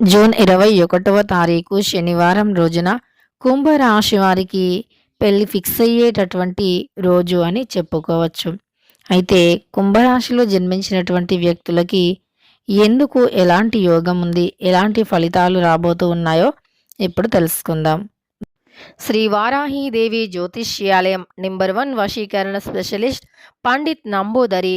June ఇరవై ఒకటవ తారీఖు శనివారం రోజున కుంభరాశి వారికి పెళ్ళి ఫిక్స్ అయ్యేటటువంటి రోజు అని చెప్పుకోవచ్చు. అయితే కుంభరాశిలో జన్మించినటువంటి వ్యక్తులకి ఎందుకు ఎలాంటి యోగం ఉంది ఎలాంటి ఫలితాలు రాబోతూ ఉన్నాయో ఇప్పుడు తెలుసుకుందాం. శ్రీ వారాహీదేవి జ్యోతిష్యాలయం నెంబర్ వన్ వశీకరణ స్పెషలిస్ట్ పండిత్ నంబూదరి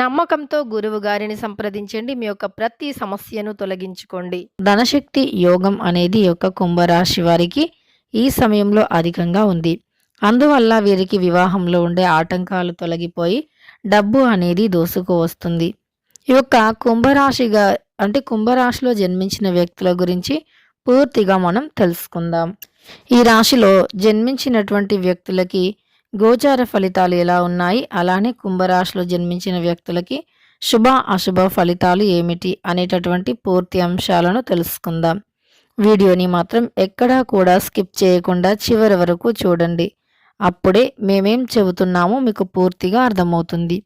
నమ్మకంతో గురువు గారిని సంప్రదించండి. మీ యొక్క ప్రతి సమస్యను తొలగించుకోండి. ధనశక్తి యోగం అనేది యొక్క కుంభరాశి వారికి ఈ సమయంలో అధికంగా ఉంది. అందువల్ల వీరికి వివాహంలో ఉండే ఆటంకాలు తొలగిపోయి డబ్బు అనేది దోసుకువస్తుంది ఈ యొక్క కుంభరాశిగా అంటే కుంభరాశిలో జన్మించిన వ్యక్తుల గురించి పూర్తిగా మనం తెలుసుకుందాం. ఈ రాశిలో జన్మించినటువంటి వ్యక్తులకి గోచార ఫలితాలు ఎలా ఉన్నాయి? అలానే కుంభరాశిలో జన్మించిన వ్యక్తులకి శుభ అశుభ ఫలితాలు ఏమిటి? అనేటటువంటి పూర్తి అంశాలను తెలుసుకుందాం. వీడియోని మాత్రం ఎక్కడా కూడా స్కిప్ చేయకుండా చివరి వరకు చూడండి. అప్పుడే మేమేం చెబుతున్నామో మీకు పూర్తిగా అర్థమవుతుంది.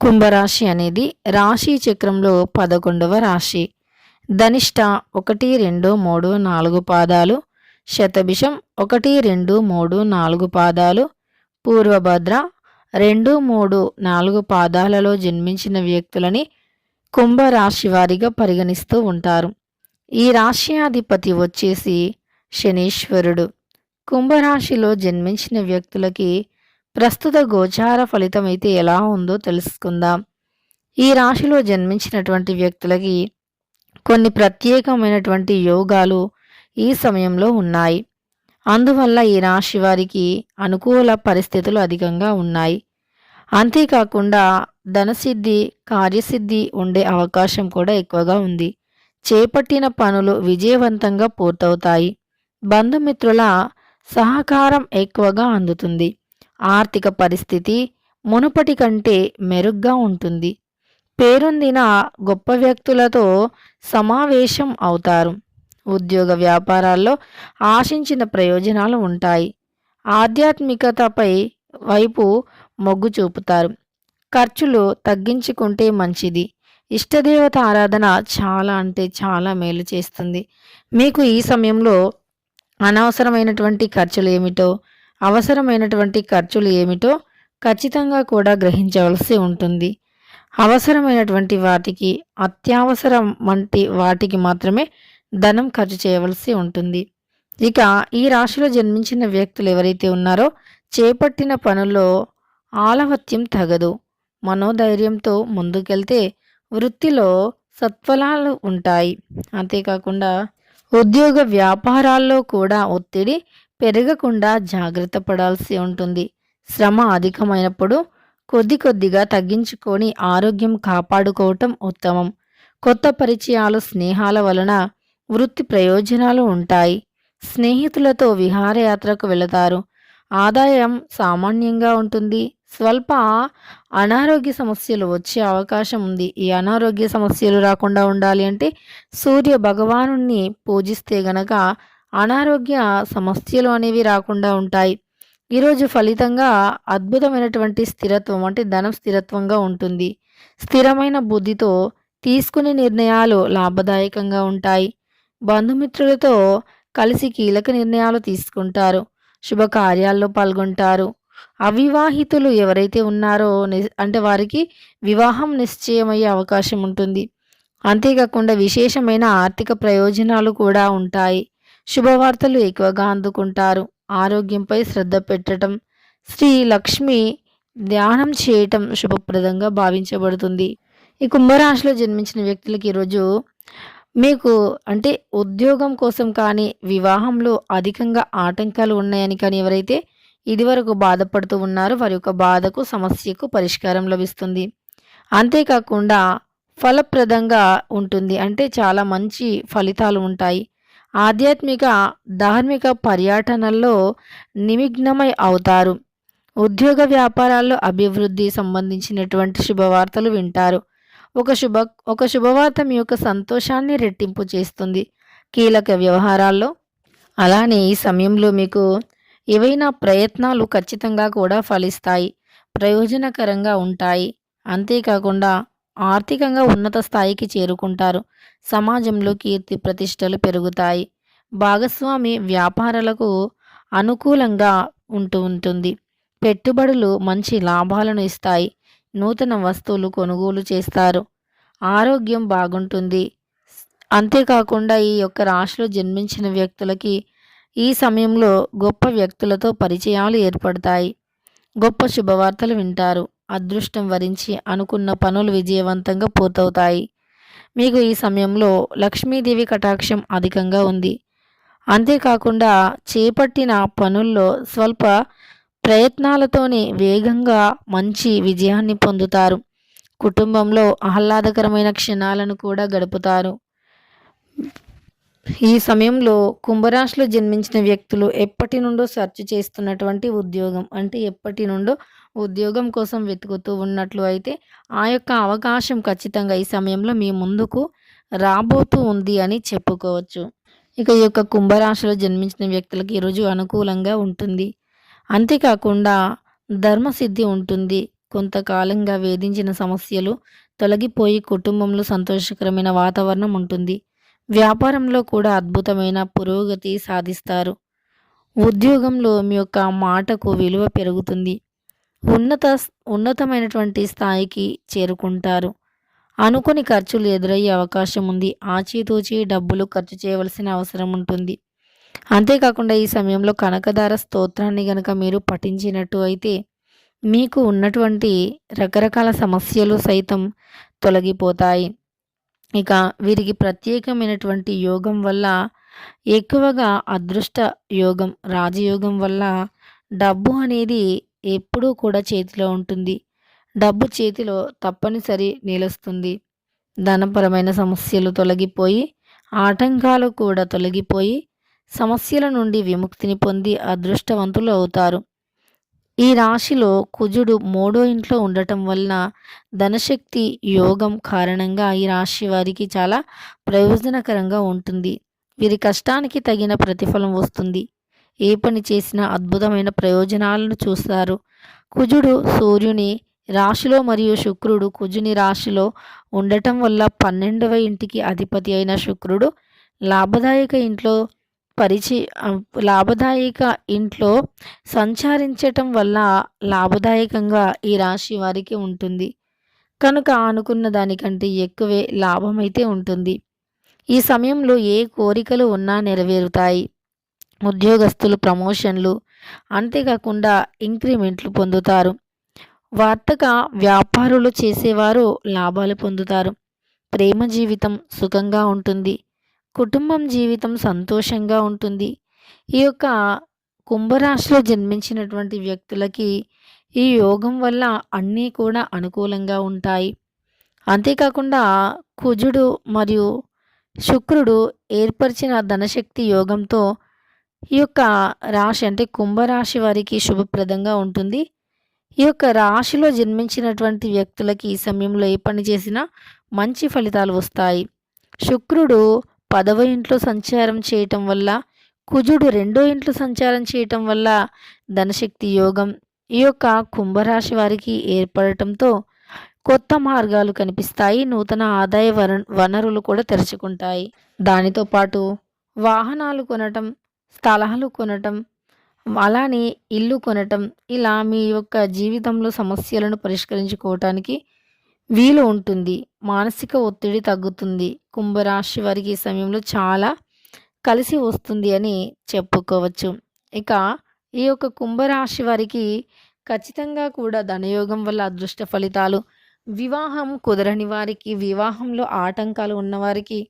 కుంభరాశి అనేది రాశి చక్రంలో పదకొండవ రాశి. ధనిష్ట ఒకటి రెండు మూడు నాలుగు పాదాలు. శతభిషం ఒకటి రెండు మూడు నాలుగు పాదాలు. పూర్వభద్ర రెండు మూడు నాలుగు పాదాలలో జన్మించిన వ్యక్తులని కుంభరాశి వారిగా పరిగణిస్తూ ఉంటారు. ఈ రాశ్యాధిపతి వచ్చేసి శనీశ్వరుడు. కుంభరాశిలో జన్మించిన వ్యక్తులకి ప్రస్తుత గోచార ఫలితం అయితే ఎలా ఉందో తెలుసుకుందాం. ఈ రాశిలో జన్మించినటువంటి వ్యక్తులకి కొన్ని ప్రత్యేకమైనటువంటి యోగాలు ఈ సమయంలో ఉన్నాయి. అందువల్ల ఈ రాశి వారికి అనుకూల పరిస్థితులు అధికంగా ఉన్నాయి. అంతేకాకుండా ధనసిద్ధి కార్యసిద్ధి ఉండే అవకాశం కూడా ఎక్కువగా ఉంది. చేపట్టిన పనులు విజయవంతంగా పూర్తవుతాయి. బంధుమిత్రుల సహకారం ఎక్కువగా అందుతుంది. ఆర్థిక పరిస్థితి మునుపటి కంటే మెరుగ్గా ఉంటుంది. పేరొందిన గొప్ప వ్యక్తులతో సమావేశం అవుతారు. ఉద్యోగ వ్యాపారాల్లో ఆశించిన ప్రయోజనాలు ఉంటాయి. ఆధ్యాత్మికతపై వైపు మొగ్గు చూపుతారు. ఖర్చులు తగ్గించుకుంటే మంచిది. ఇష్టదేవత ఆరాధన చాలా అంటే చాలా మేలు చేస్తుంది. మీకు ఈ సమయంలో అనవసరమైనటువంటి ఖర్చులు ఏమిటో అవసరమైనటువంటి ఖర్చులు ఏమిటో ఖచ్చితంగా కూడా గ్రహించవలసి ఉంటుంది. అవసరమైనటువంటి వాటికి అత్యవసరం వంటి వాటికి మాత్రమే ధనం ఖర్చు చేయవలసి ఉంటుంది. ఇక ఈ రాశిలో జన్మించిన వ్యక్తులు ఎవరైతే ఉన్నారో చేపట్టిన పనుల్లో ఆలవత్యం తగదు. మనోధైర్యంతో ముందుకెళ్తే వృత్తిలో సత్ఫలాలు ఉంటాయి. అంతేకాకుండా ఉద్యోగ వ్యాపారాల్లో కూడా ఒత్తిడి పెరగకుండా జాగ్రత్త పడాల్సి ఉంటుంది. శ్రమ అధికమైనప్పుడు కొద్ది కొద్దిగా తగ్గించుకొని ఆరోగ్యం కాపాడుకోవటం ఉత్తమం. కొత్త పరిచయాలు స్నేహాల వలన వృత్తి ప్రయోజనాలు ఉంటాయి. స్నేహితులతో విహారయాత్రకు వెళతారు. ఆదాయం సామాన్యంగా ఉంటుంది. స్వల్ప అనారోగ్య సమస్యలు వచ్చే అవకాశం ఉంది. ఈ అనారోగ్య సమస్యలు రాకుండా ఉండాలి అంటే సూర్య భగవాను పూజిస్తే గనక అనారోగ్య సమస్యలు అనేవి రాకుండా ఉంటాయి. ఈరోజు ఫలితంగా అద్భుతమైనటువంటి స్థిరత్వం అంటే ధనం స్థిరత్వంగా ఉంటుంది. స్థిరమైన బుద్ధితో తీసుకునే నిర్ణయాలు లాభదాయకంగా ఉంటాయి. బంధుమిత్రులతో కలిసి కీలక నిర్ణయాలు తీసుకుంటారు. శుభకార్యాల్లో పాల్గొంటారు. అవివాహితులు ఎవరైతే ఉన్నారో అంటే వారికి వివాహం నిశ్చయమయ్యే అవకాశం ఉంటుంది. అంతేకాకుండా విశేషమైన ఆర్థిక ప్రయోజనాలు కూడా ఉంటాయి. శుభవార్తలు ఎక్కువగా అందుకుంటారు. ఆరోగ్యంపై శ్రద్ధ పెట్టడం శ్రీ లక్ష్మి ధ్యానం చేయటం శుభప్రదంగా భావించబడుతుంది. ఈ కుంభరాశిలో జన్మించిన వ్యక్తులకి ఈరోజు మీకు అంటే ఉద్యోగం కోసం కానీ వివాహంలో అధికంగా ఆటంకాలు ఉన్నాయని కానీ ఎవరైతే ఇదివరకు బాధపడుతూ ఉన్నారో వారి యొక్క బాధకు సమస్యకు పరిష్కారం లభిస్తుంది. అంతేకాకుండా ఫలప్రదంగా ఉంటుంది. అంటే చాలా మంచి ఫలితాలు ఉంటాయి. ఆధ్యాత్మిక ధార్మిక పర్యటనల్లో నిమగ్నమై అవుతారు. ఉద్యోగ వ్యాపారాల్లో అభివృద్ధి సంబంధించినటువంటి శుభవార్తలు వింటారు. ఒక శుభ ఒక శుభవార్త మీ యొక్క సంతోషాన్ని రెట్టింపు చేస్తుంది. కీలక వ్యవహారాల్లో అలానే ఈ సమయంలో మీకు ఏవైనా ప్రయత్నాలు ఖచ్చితంగా కూడా ఫలిస్తాయి. ప్రయోజనకరంగా ఉంటాయి. అంతేకాకుండా ఆర్థికంగా ఉన్నత స్థాయికి చేరుకుంటారు. సమాజంలో కీర్తి ప్రతిష్టలు పెరుగుతాయి. భాగస్వామి వ్యాపారాలకు అనుకూలంగా ఉంటూ ఉంటుంది. పెట్టుబడులు మంచి లాభాలను ఇస్తాయి. నూతన వస్తువులు కొనుగోలు చేస్తారు. ఆరోగ్యం బాగుంటుంది. అంతేకాకుండా ఈ యొక్క రాశిలో జన్మించిన వ్యక్తులకి ఈ సమయంలో గొప్ప వ్యక్తులతో పరిచయాలు ఏర్పడతాయి. గొప్ప శుభవార్తలు వింటారు. అదృష్టం వరించి అనుకున్న పనులు విజయవంతంగా పూర్తవుతాయి. మీకు ఈ సమయంలో లక్ష్మీదేవి కటాక్షం అధికంగా ఉంది. అంతేకాకుండా చేపట్టిన పనుల్లో స్వల్ప ప్రయత్నాలతోనే వేగంగా మంచి విజయాన్ని పొందుతారు. కుటుంబంలో ఆహ్లాదకరమైన క్షణాలను కూడా గడుపుతారు. ఈ సమయంలో కుంభరాశిలో జన్మించిన వ్యక్తులు ఎప్పటి నుండో సెర్చ్ చేస్తున్నటువంటి ఉద్యోగం అంటే ఎప్పటి నుండో ఉద్యోగం కోసం వెతుకుతూ ఉన్నట్లు అయితే ఆ యొక్క అవకాశం ఖచ్చితంగా ఈ సమయంలో మీ ముందుకు రాబోతూ ఉంది అని చెప్పుకోవచ్చు. ఇక ఈ యొక్క కుంభరాశిలో జన్మించిన వ్యక్తులకి ఈరోజు అనుకూలంగా ఉంటుంది. అంతేకాకుండా ధర్మసిద్ధి ఉంటుంది. కొంతకాలంగా వేధించిన సమస్యలు తొలగిపోయి కుటుంబంలో సంతోషకరమైన వాతావరణం ఉంటుంది. వ్యాపారంలో కూడా అద్భుతమైన పురోగతి సాధిస్తారు. ఉద్యోగంలో మీ యొక్క మాటకు విలువ పెరుగుతుంది. ఉన్నత ఉన్నతమైనటువంటి స్థాయికి చేరుకుంటారు. అనుకుని ఖర్చులు ఎదురయ్యే అవకాశం ఉంది. ఆచితూచి డబ్బులు ఖర్చు చేయవలసిన అవసరం ఉంటుంది. అంతేకాకుండా ఈ సమయంలో కనకదార స్తోత్రాన్ని గనక మీరు పఠించినట్టు అయితే మీకు ఉన్నటువంటి రకరకాల సమస్యలు సైతం తొలగిపోతాయి. ఇక వీరికి ప్రత్యేకమైనటువంటి యోగం వల్ల ఎక్కువగా అదృష్ట యోగం రాజయోగం వల్ల డబ్బు అనేది ఎప్పుడూ కూడా చేతిలో ఉంటుంది. డబ్బు చేతిలో తప్పనిసరి నిలుస్తుంది. ధనపరమైన సమస్యలు తొలగిపోయి ఆటంకాలు కూడా తొలగిపోయి సమస్యల నుండి విముక్తిని పొంది అదృష్టవంతులు అవుతారు. ఈ రాశిలో కుజుడు మూడో ఇంట్లో ఉండటం వలన ధనశక్తి యోగం కారణంగా ఈ రాశి వారికి చాలా ప్రయోజనకరంగా ఉంటుంది. వీరి కష్టానికి తగిన ప్రతిఫలం వస్తుంది. ఏ పని చేసినా అద్భుతమైన ప్రయోజనాలను చూస్తారు. కుజుడు సూర్యుని రాశిలో మరియు శుక్రుడు కుజుని రాశిలో ఉండటం వల్ల పన్నెండవ ఇంటికి అధిపతి అయిన శుక్రుడు లాభదాయక ఇంట్లో పరిచి లాభదాయక ఇంట్లో సంచారించటం వల్ల లాభదాయకంగా ఈ రాశి వారికి ఉంటుంది. కనుక అనుకున్న దానికంటే ఎక్కువే లాభమైతే ఉంటుంది. ఈ సమయంలో ఏ కోరికలు ఉన్నా నెరవేరుతాయి. ఉద్యోగస్తులు ప్రమోషన్లు అంతేకాకుండా ఇంక్రిమెంట్లు పొందుతారు. వార్తక వ్యాపారులు చేసేవారు లాభాలు పొందుతారు. ప్రేమ జీవితం సుఖంగా ఉంటుంది. కుటుంబం జీవితం సంతోషంగా ఉంటుంది. ఈ యొక్క కుంభరాశిలో జన్మించినటువంటి వ్యక్తులకి ఈ యోగం వల్ల అన్నీ కూడా అనుకూలంగా ఉంటాయి. అంతేకాకుండా కుజుడు మరియు శుక్రుడు ఏర్పరిచిన ధనశక్తి యోగంతో ఈ యొక్క రాశి అంటే కుంభరాశి వారికి శుభప్రదంగా ఉంటుంది. ఈ యొక్క రాశిలో జన్మించినటువంటి వ్యక్తులకి ఈ సమయంలో ఏ పని చేసినా మంచి ఫలితాలు వస్తాయి. శుక్రుడు పదవ ఇంట్లో సంచారం చేయటం వల్ల కుజుడు రెండో ఇంట్లో సంచారం చేయటం వల్ల ధనశక్తి యోగం ఈ యొక్క కుంభరాశి వారికి ఏర్పడటంతో కొత్త మార్గాలు కనిపిస్తాయి. నూతన ఆదాయ వనరులు కూడా తెరుచుకుంటాయి. దానితో పాటు వాహనాలు కొనటం స్థలాలు కొనటం అలానే ఇల్లు కొనటం ఇలా మీ యొక్క జీవితంలో సమస్యలను పరిష్కరించుకోవటానికి వీలు ఉంటుంది. మానసిక ఒత్తిడి తగ్గుతుంది. కుంభరాశి వారికి ఈ సమయంలో చాలా కలిసి వస్తుంది అని చెప్పుకోవచ్చు. ఇక ఈ యొక్క కుంభరాశి వారికి ఖచ్చితంగా కూడా ధనయోగం వల్ల అదృష్ట ఫలితాలు వివాహం కుదరని వారికి వివాహంలో ఆటంకాలు ఉన్నవారికి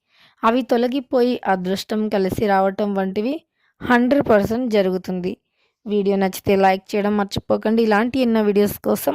అవి తొలగిపోయి అదృష్టం కలిసి రావటం వంటివి హండ్రెడ్ పర్సెంట్ జరుగుతుంది. వీడియో నచ్చితే లైక్ చేయడం మర్చిపోకండి. ఇలాంటి ఎన్నో వీడియోస్ కోసం